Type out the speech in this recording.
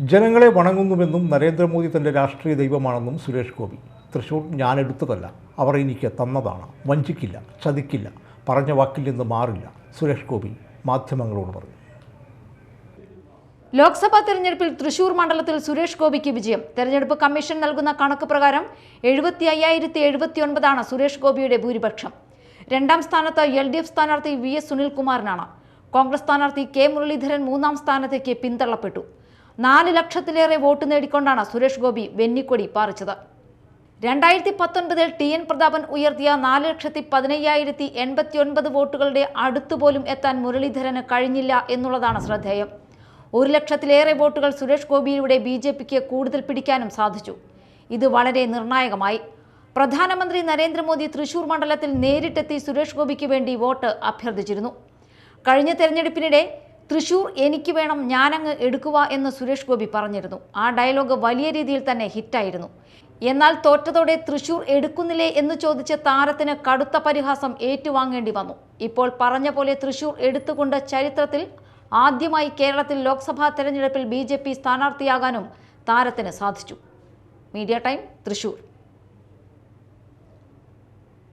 ജനങ്ങളെ വണങ്ങുന്നുവെന്നും നരേന്ദ്രമോദി തന്റെ രാഷ്ട്രീയ ദൈവമാണെന്നും സുരേഷ് ഗോപി. തൃശൂർ ഞാനെടുത്തതല്ല. അവർ എനിക്ക് തന്നതാണ്. വഞ്ചിക്കില്ല ചതിക്കില്ല. പറഞ്ഞ വാക്കിൽ നിന്ന് മാറില്ല. സുരേഷ് ഗോപി മാധ്യമങ്ങളോട് പറഞ്ഞു. ലോക്സഭാ തെരഞ്ഞെടുപ്പിൽ തൃശൂർ മണ്ഡലത്തിൽ സുരേഷ് ഗോപിക്ക് വിജയം. തെരഞ്ഞെടുപ്പ് കമ്മീഷൻ നൽകുന്ന കണക്ക് പ്രകാരം എഴുപത്തി അയ്യായിരത്തി എഴുപത്തി ഒൻപതാണ് സുരേഷ് ഗോപിയുടെ ഭൂരിപക്ഷം. രണ്ടാം സ്ഥാനത്ത് എൽ ഡി എഫ് സ്ഥാനാർത്ഥി വി എസ് സുനിൽകുമാറിനാണ്. കോൺഗ്രസ് സ്ഥാനാർത്ഥി കെ മുരളീധരൻ മൂന്നാം സ്ഥാനത്തേക്ക് പിന്തള്ളപ്പെട്ടു. നാല് ലക്ഷത്തിലേറെ വോട്ട് നേടിക്കൊണ്ടാണ് സുരേഷ് ഗോപി വെന്നിക്കൊടി പാറിച്ചത്. രണ്ടായിരത്തി പത്തൊൻപതിൽ ടി എൻ പ്രതാപൻ ഉയർത്തിയ നാല് ലക്ഷത്തി പതിനയ്യായിരത്തി എൺപത്തി ഒൻപത് വോട്ടുകളുടെ അടുത്തുപോലും എത്താൻ മുരളീധരന് കഴിഞ്ഞില്ല എന്നുള്ളതാണ് ശ്രദ്ധേയം. ഒരു ലക്ഷത്തിലേറെ വോട്ടുകൾ സുരേഷ് ഗോപിയിലൂടെ ബി ജെ പിക്ക് കൂടുതൽ പിടിക്കാനും സാധിച്ചു. ഇത് വളരെ നിർണായകമായി. പ്രധാനമന്ത്രി നരേന്ദ്രമോദി തൃശൂർ മണ്ഡലത്തിൽ നേരിട്ടെത്തി സുരേഷ് ഗോപിക്ക് വേണ്ടി വോട്ട് അഭ്യർത്ഥിച്ചിരുന്നു. കഴിഞ്ഞ തെരഞ്ഞെടുപ്പിനിടെ തൃശൂർ എനിക്ക് വേണം ഞാനങ്ങ് എടുക്കുക എന്ന് സുരേഷ് ഗോപി പറഞ്ഞിരുന്നു. ആ ഡയലോഗ് വലിയ രീതിയിൽ തന്നെ ഹിറ്റായിരുന്നു. എന്നാൽ തോറ്റതോടെ തൃശൂർ എടുക്കുന്നില്ലേ എന്ന് ചോദിച്ച താരത്തിന് കടുത്ത പരിഹാസം ഏറ്റുവാങ്ങേണ്ടി വന്നു. ഇപ്പോൾ പറഞ്ഞ പോലെ തൃശൂർ എടുത്തുകൊണ്ട് ചരിത്രത്തിൽ ആദ്യമായി കേരളത്തിൽ ലോക്സഭാ തെരഞ്ഞെടുപ്പിൽ ബി ജെ പി സ്ഥാനാർത്ഥിയാകാനും താരത്തിന് സാധിച്ചു. Media time Thrissur.